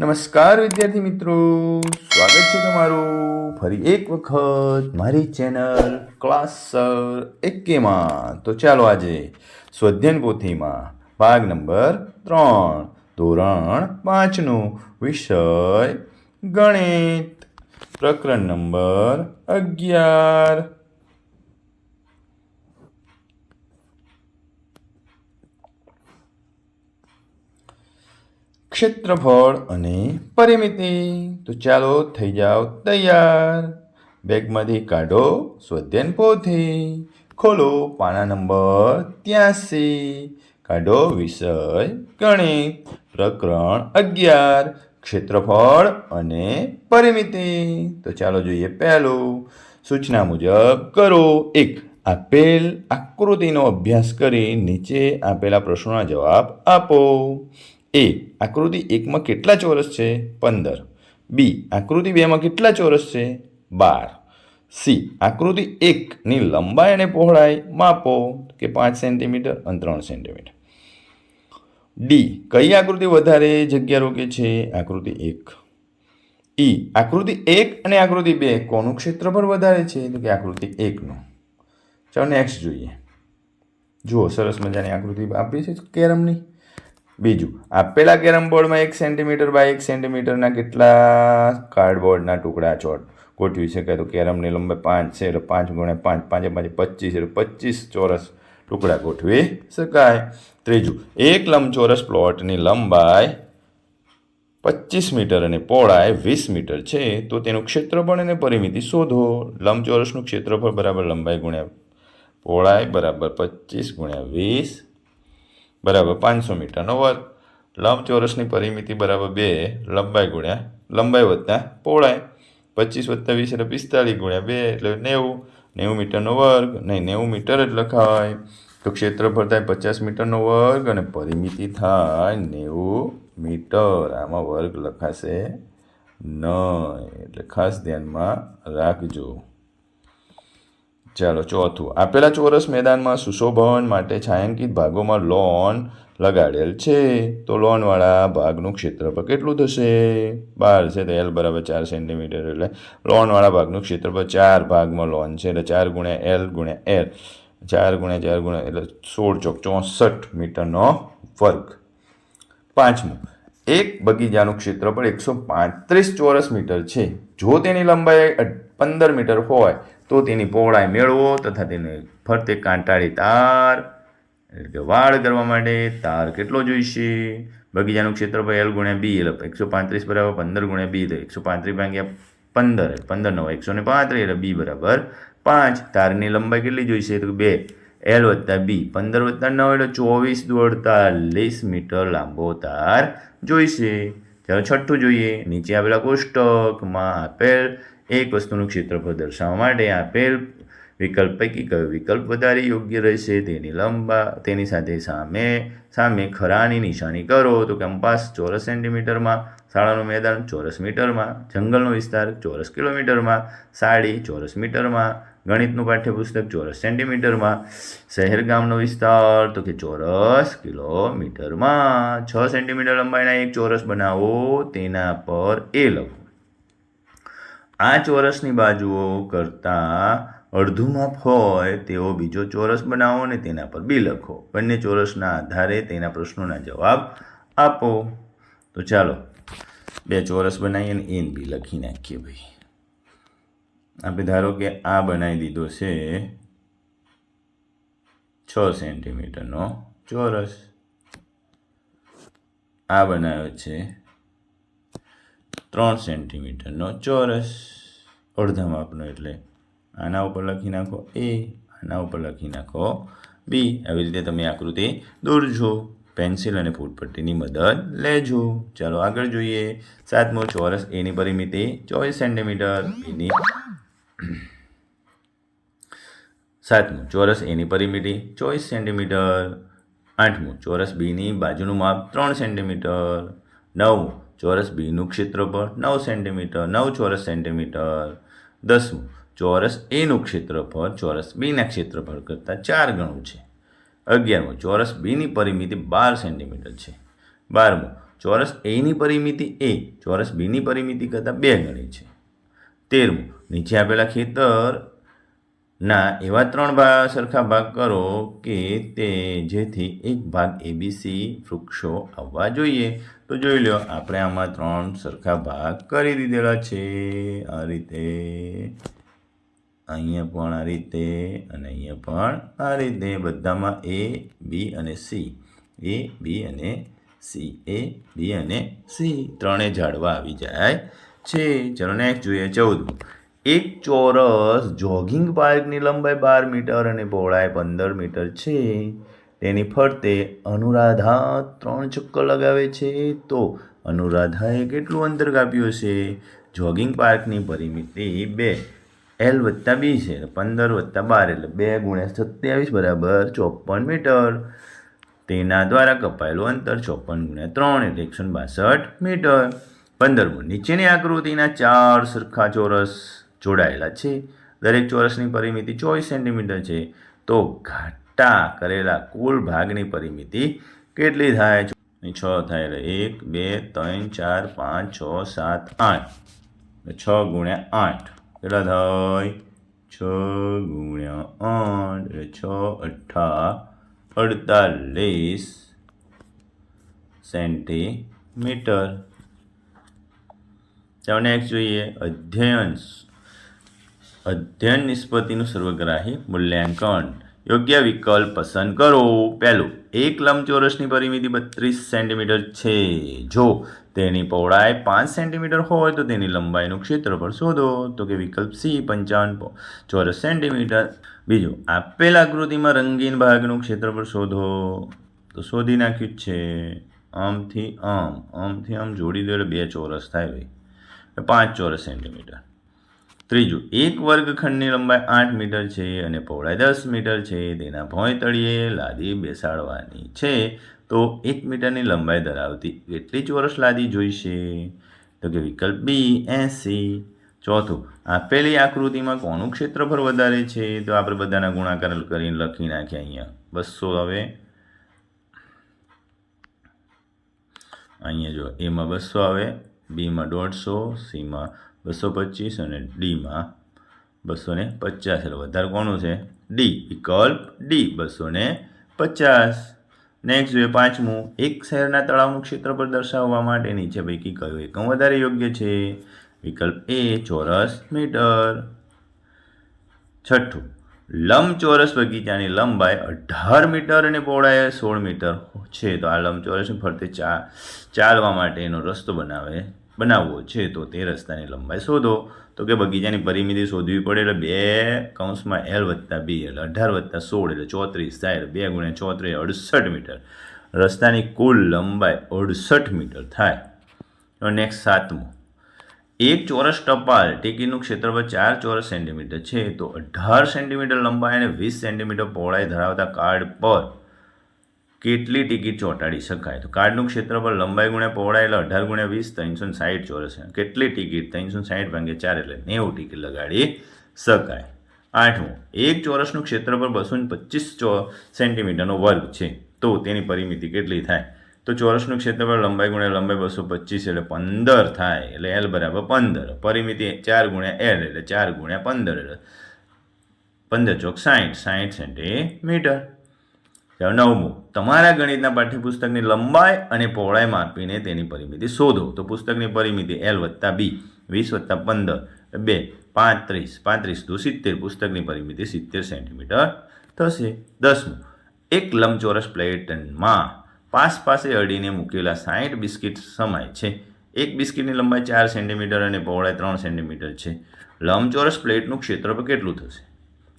નમસ્કાર વિદ્યાર્થી મિત્રો. સ્વાગત છે તમારું ફરી એક વખત મારી ચેનલ ક્લાસ સર એકેમાં તો ચાલો આજે સ્વધ્યન પોથીમાં ભાગ નંબર ત્રણ, ધોરણ પાંચનું વિષય ગણિત. પ્રકરણ નંબર અગિયાર. ક્ષેત્રફળ અને પરિમિતિ. તો ચાલો થઈ જાઓ તૈયાર. બેગમાંથી કાઢો સ્વધ્યન પોથી. ખોલો પાના નંબર ત્યાસી. કાઢો વિષય ગણિત. પ્રકરણ અગિયાર. ક્ષેત્રફળ અને પરિમિતિ. તો ચાલો જોઈએ પહેલું. સૂચના મુજબ કરો એક. આપેલ આકૃતિનો અભ્યાસ કરી નીચે આપેલા પ્રશ્નોના જવાબ આપો. એ, આકૃતિ એકમાં કેટલા ચોરસ છે? પંદર. બી, આકૃતિ બેમાં કેટલા ચોરસ છે? બાર. સી, આકૃતિ એકની લંબાઈ અને પહોળાઈ માપો કે પાંચ સેન્ટીમીટર અને ત્રણ સેન્ટીમીટર. ડી, કઈ આકૃતિ વધારે જગ્યા રોકે છે? આકૃતિ એક. ઈ, આકૃતિ એક અને આકૃતિ બે કોનું ક્ષેત્રફળ વધારે છે? તો કે આકૃતિ એકનું. ચાલો નેક્સ્ટ જોઈએ. જુઓ, સરસ મજાની આકૃતિ આપી છે કેરમની. બીજું, આપેલા કેરમ બોર્ડમાં એક સેન્ટીમીટર બાય એક સેન્ટીમીટરના કેટલા કાર્ડબોર્ડના ટુકડા ચોટ ગોઠવી શકાય તો કેરમની લંબાઈ પાંચ છે, એટલે પાંચ ગુણ્યા પાંચ, પાંચે પાંચ પચીસ એટલે પચીસ ચોરસ ટુકડા ગોઠવી શકાય. ત્રીજું, એક લંબચોરસ પ્લોટની લંબાઈ પચીસ મીટર અને પહોળાઈ વીસ મીટર છે. તો તેનું ક્ષેત્રફળ અને પરિમિતિ શોધો. લંબચોરસનું ક્ષેત્રફળ બરાબર લંબાઈ ગુણ્યા પહોળાઈ બરાબર પચીસ ગુણ્યા વીસ બરાબર, પાંચસો મીટરનો વર્ગ લંબચોરસની પરિમિતિ બરાબર બે, લંબાઈ ગુણ્યા, લંબાઈ વત્તા પહોળાઈ. પચીસ વત્તા વીસ એટલે પિસ્તાલીસ ગુણ્યા બે એટલે નેવું. નેવું મીટરનો વર્ગ, નહીં, નેવું મીટર જ લખાય તો ક્ષેત્રફળ થાય પચાસ મીટરનો વર્ગ અને પરિમિતિ થાય નેવું મીટર. આમાં વર્ગ લખાશે નહીં. એટલે ખાસ ધ્યાનમાં રાખજો. ચાલો ચોથું. આપેલા ચોરસ મેદાનમાં સુશોભન માટે છાંયાંકિત ભાગોમાં લોન લગાડેલ છે. તો લોનવાળા ભાગનું ક્ષેત્રફળ કેટલું થશે? બાર છે તો એલ બરાબર ચાર સેન્ટીમીટર એટલે લોનવાળા ભાગનું ક્ષેત્રફળ ચાર ભાગમાં લોન છે એટલે ચાર ગુણ્યા એલ ગુણ્યા એલ. ચાર ગુણ્યા ચાર ગુણ્યા એટલે સોળ ચોક ચોસઠ મીટરનો વર્ગ. પાંચમું. એક બગીચાનું ક્ષેત્રફળ એકસો પાંત્રીસ ચોરસ મીટર છે. જો તેની લંબાઈ પંદર મીટર હોય તો તેની પહોળાઈ મેળવો તથા તેને ફરતે કાંટાળી તાર. એટલે કે વાળ કરવા માટે તાર કેટલો જોઈશે? બગીચાનું ક્ષેત્રફળ એલ ગુણ્યા બી એટલે એકસો પાંત્રીસ બરાબર પંદર ગુણ્યા બી તો એકસો પાંત્રીસ ભાગ્યા પંદર પંદર નવ એકસો ને પાંત્રીસ, એટલે બી બરાબર પાંચ. તારની લંબાઈ કેટલી જોઈશે? તો બે. એલ વત્તા બી પંદર વત્તા નવ, એટલે ચોવીસ દુ અડતાલીસ મીટર લાંબો તાર જોઈશે. ચાલો છઠ્ઠું જોઈએ. નીચે આપેલા કોષ્ટકમાં આપેલ એક વસ્તુનું ક્ષેત્રફળ દર્શાવવા માટે આપેલ વિકલ્પ પૈકી કયો વિકલ્પ વધારે યોગ્ય રહેશે? તેની લંબા, તેની સાથે સામે સામે ખરાની નિશાની કરો. તો કંપાસ ચોરસ સેન્ટીમીટરમાં, શાળાનું મેદાન ચોરસ મીટરમાં, જંગલનો વિસ્તાર ચોરસ કિલોમીટરમાં, સાડી ચોરસ મીટરમાં, ગણિતનું પાઠ્યપુસ્તક ચોરસ સેન્ટીમીટરમાં, શહેર ગામનો વિસ્તાર તો કે ચોરસ કિલોમીટરમાં. છ સેન્ટીમીટર લંબાઈના એક ચોરસ બનાવો, તેના પર એ લખો. આ ચોરસની બાજુઓ કરતાં અડધું માપ હોય તેવો બીજો ચોરસ બનાવો અને તેના પર બી લખો. બંને ચોરસના આધારે તેના પ્રશ્નોના જવાબ આપો. તો ચાલો, બે ચોરસ બનાવીએ અને એન બી લખી નાખીએ ભાઈ. આપણે ધારો કે આ બનાવી દીધો છે છ સેન્ટીમીટરનો ચોરસ. આ બનાવ્યો છે ત્રણ સેન્ટીમીટરનો ચોરસ. અડધા માપનો એટલે આના ઉપર લખી નાખો એ, આના ઉપર લખી નાખો બી. આવી રીતે તમે આકૃતિ દોરજો, પેન્સિલ અને ફૂટપટ્ટીની મદદ લેજો. ચાલો આગળ જોઈએ. સાતમો ચોરસ, એની પરિમિતિ ચોવીસ સેન્ટીમીટર. બીની સાતમું ચોરસ, એની પરિમિતિ ચોવીસ સેન્ટીમીટર. આઠમું ચોરસ, બીની બાજુનું માપ ત્રણ સેન્ટીમીટર. નવમું ચોરસ બીનું ક્ષેત્રફળ નવ સેન્ટીમીટર, નવ ચોરસ સેન્ટીમીટર. દસમું, ચોરસ એનું ક્ષેત્રફળ ચોરસ બીના ક્ષેત્રફળ કરતાં ચાર ગણું છે. અગિયારમું, ચોરસ બીની પરિમિતિ બાર સેન્ટીમીટર છે. બારમું, ચોરસ એની પરિમિતિ એ, ચોરસ બીની પરિમિતિ કરતાં બે ગણી છે. તેરમું, નીચે આપેલા ખેતર ના, એવા ત્રણ ભાગ સરખા ભાગ કરો કે તે જેથી એક ભાગ એબીસી વૃક્ષો આવવા જોઈએ. તો જોઈ લો આપણે આમાં ત્રણ સરખા ભાગ કરી દીધેલા છે. આ રીતે, અહીંયા પણ આ રીતે અને અહીંયા પણ આ રીતે. બધામાં એ બી અને સી એ બી અને સી એ બી અને સી ત્રણે ઝાડવા આવી જાય છે. ચલો નેક્સ્ટ જોઈએ ચૌદમું એક ચોરસ જોગિંગ પાર્કની લંબાઈ બાર મીટર અને પહોળાઈ પંદર મીટર છે. તેની ફરતે અનુરાધા ત્રણ ચક્કર લગાવે છે. તો અનુરાધાએ કેટલું અંતર કાપ્યું છે જોગિંગ પાર્કની પરિમિતિ બે. એલ વત્તા બી છે. પંદર વત્તા બાર એટલે બે ગુણ્યા સત્યાવીસ બરાબર ચોપન મીટર. તેના દ્વારા કપાયેલું અંતર ચોપન ગુણ્યા ત્રણ એટલે એકસો બાસઠ મીટર. પંદરમું નીચેની આકૃતિના ચાર સરખા ચોરસ. જોડાયેલા છે. દરેક ચોરસની પરિમિતિ ચોવીસ સેન્ટીમીટર છે. તો ઘાટા કરેલા કુલ ભાગની પરિમિતિ કેટલી થાય? છે છ થાય એટલે એક, બે, ત્રણ, ચાર, પાંચ, છ, સાત, આઠ. છ ગુણ્યા આઠ. કેટલા થાય? છ ગુણ્યા આઠ છ અઠ્ઠા અડતાલીસ સેન્ટીમીટર. તમને એક જોઈએ. અધ્યયન અધ્યયન નિષ્પત્તિનું સર્વગ્રાહી મૂલ્યાંકન. યોગ્ય વિકલ્પ પસંદ કરો. પહેલું, એક લંબચોરસની પરિમિતિ બત્રીસ સેન્ટીમીટર છે. જો તેની પહોળાઈ પાંચ સેન્ટીમીટર હોય, તો તેની લંબાઈનું ક્ષેત્રફળ શોધો. તો કે વિકલ્પ સી પંચાવન ચોરસ સેન્ટીમીટર. બીજું, આપેલ આકૃતિમાં રંગીન ભાગનું ક્ષેત્રફળ શોધો. તો શોધી નાખ્યું જ છે. આમથી આમ આમથી આમ જોડી દો એટલે બે ચોરસ થાય ભાઈ. પાંચ ચોરસ સેન્ટીમીટર. ત્રીજું, એક વર્ગખંડની લંબાઈ આઠ મીટર છે અને પહોળાઈ દસ મીટર છે. તેના ભોંય તળિયે લાદી બેસાડવાની છે. તો એક મીટરની લંબાઈ ધરાવતી કેટલી ચોરસ લાદી જોઈશે? તો કે વિકલ્પ બી, એંસી. ચોથું, આપેલી આકૃતિમાં કોનું ક્ષેત્રફળ વધારે છે? તો આપણે બધાના ગુણાકાર કરીને લખી નાખ્યા અહીંયા. બસો હવે. અહીંયા જો, એમાં બસો આવે, બીમાં દોઢસો, સીમાં બસો પચીસ અને ડીમાં બસો ને પચાસ. એટલે વધારે કોણું છે? ડી. વિકલ્પ ડી. બસો ને પચાસ. નેક્સ્ટ જોઈએ પાંચમું. એક શહેરના તળાવનું ક્ષેત્રફળ દર્શાવવા માટે નીચે પૈકી કયું એકમ વધારે યોગ્ય છે? વિકલ્પ એ ચોરસ મીટર. છઠ્ઠું. લંબચોરસ બગીચાની લંબાઈ અઢાર મીટર અને પહોળાઈ સોળ મીટર છે. તો આ લંબચોરસની ફરતે ચા ચાલવા માટેનો રસ્તો બનાવે બનાવવો છે, તો તે રસ્તાની લંબાઈ શોધો. તો કે બગીચાની પરિમિતિ શોધવી પડે એટલે બે કૌંસમાં એલ વત્તા બી એટલે અઢાર વત્તા સોળ એટલે ચોત્રીસ થાય એટલે બે ગુણ્યા ચોત્રીસ અડસઠ મીટર. રસ્તાની કુલ લંબાઈ અડસઠ મીટર થાય. નેક્સ્ટ સાતમું. એક ચોરસ ટપાલ ટિકિટનું ક્ષેત્રફળ ચાર ચોરસ સેન્ટીમીટર છે, તો અઢાર સેન્ટીમીટર લંબાઈ અને વીસ સેન્ટીમીટર પહોળાઈ ધરાવતા કાર્ડ પર કેટલી ટિકિટ ચોંટાડી શકાય? તો કાર્ડનું ક્ષેત્રફળ, લંબાઈ ગુણ્યા પહોળાઈ એટલે અઢાર ગુણ્યા વીસ, ત્રણસો સાઠ ચોરસ. કેટલી ટિકિટ? ત્રણસો સાઠ ભાગ્યા ચાર એટલે નેવું ટિકિટ લગાડી શકાય. આઠમું, એક ચોરસનું ક્ષેત્રફળ બસો પચીસ ચો સેન્ટીમીટરનો વર્ગ છે. તો તેની પરિમિતિ કેટલી થાય? તો ચોરસનું ક્ષેત્રફળ, લંબાઈ ગુણ્યા લંબાઈ બસો પચીસ એટલે પંદર થાય. એટલે એલ બરાબર પંદર. પરિમિતિ ચાર ગુણ્યા એલ એટલે ચાર ગુણ્યા પંદર એટલે પંદર ચોક સાઠ સાઠ સેન્ટીમીટર. નવમું. તમારા ગણિતના પાઠ્યપુસ્તકની લંબાઈ અને પહોળાઈ માપીને તેની પરિમિતિ શોધો. તો પુસ્તકની પરિમિતિ એલ વત્તા બી વીસ વત્તા પંદર, બે, પાંત્રીસ પાંત્રીસ દુ સિત્તેર. પુસ્તકની પરિમિતિ સિત્તેર સેન્ટીમીટર થશે. દસમું, એક લંબચોરસ પ્લેટમાં પાસ પાસે અડીને મૂકેલા સાઠ બિસ્કિટ સમાય છે. એક બિસ્કિટની લંબાઈ ચાર સેન્ટીમીટર અને પહોળાઈ ત્રણ સેન્ટીમીટર છે. લંબચોરસ પ્લેટનું ક્ષેત્રફળ કેટલું થશે?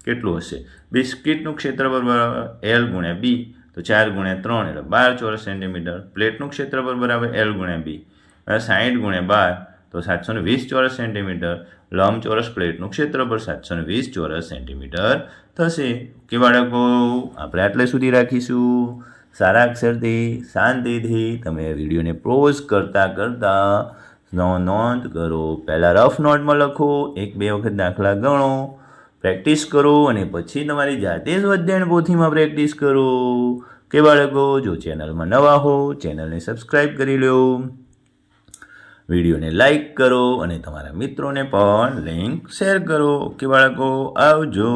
કેટલું હશે? બિસ્કિટનું ક્ષેત્રફળ બરાબર એલ ગુણ્યા બી તો ચાર ગુણ્યા ત્રણ એટલે બાર ચોરસ સેન્ટીમીટર. પ્લેટનું ક્ષેત્રફળ બરાબર એલ ગુણ્યા બી સાહીઠ ગુણ્યા બાર, તો સાતસો ને વીસ ચોરસ સેન્ટીમીટર. લંબચોરસ પ્લેટનું ક્ષેત્રફળ સાતસો ને વીસ ચોરસ સેન્ટીમીટર થશે. કે બાળકો આપણે આટલે સુધી રાખીશું. સારા અક્ષરથી, શાંતિથી તમે વિડીયોને પોઝ કરતાં કરતાં નોંધ કરો. પહેલાં રફ નોટમાં લખો. એક બે વખત દાખલા ગણો. પ્રેક્ટિસ કરો અને પછી તમારી જાતે જ અધ્યયન પોથીમાં પ્રેક્ટિસ કરો. કે બાળકો, જો ચેનલમાં નવા હો, ચેનલને સબસ્ક્રાઈબ કરી લો વિડીયોને લાઈક કરો અને તમારા મિત્રોને પણ લિંક શેર કરો. ઓકે બાળકો, આવજો.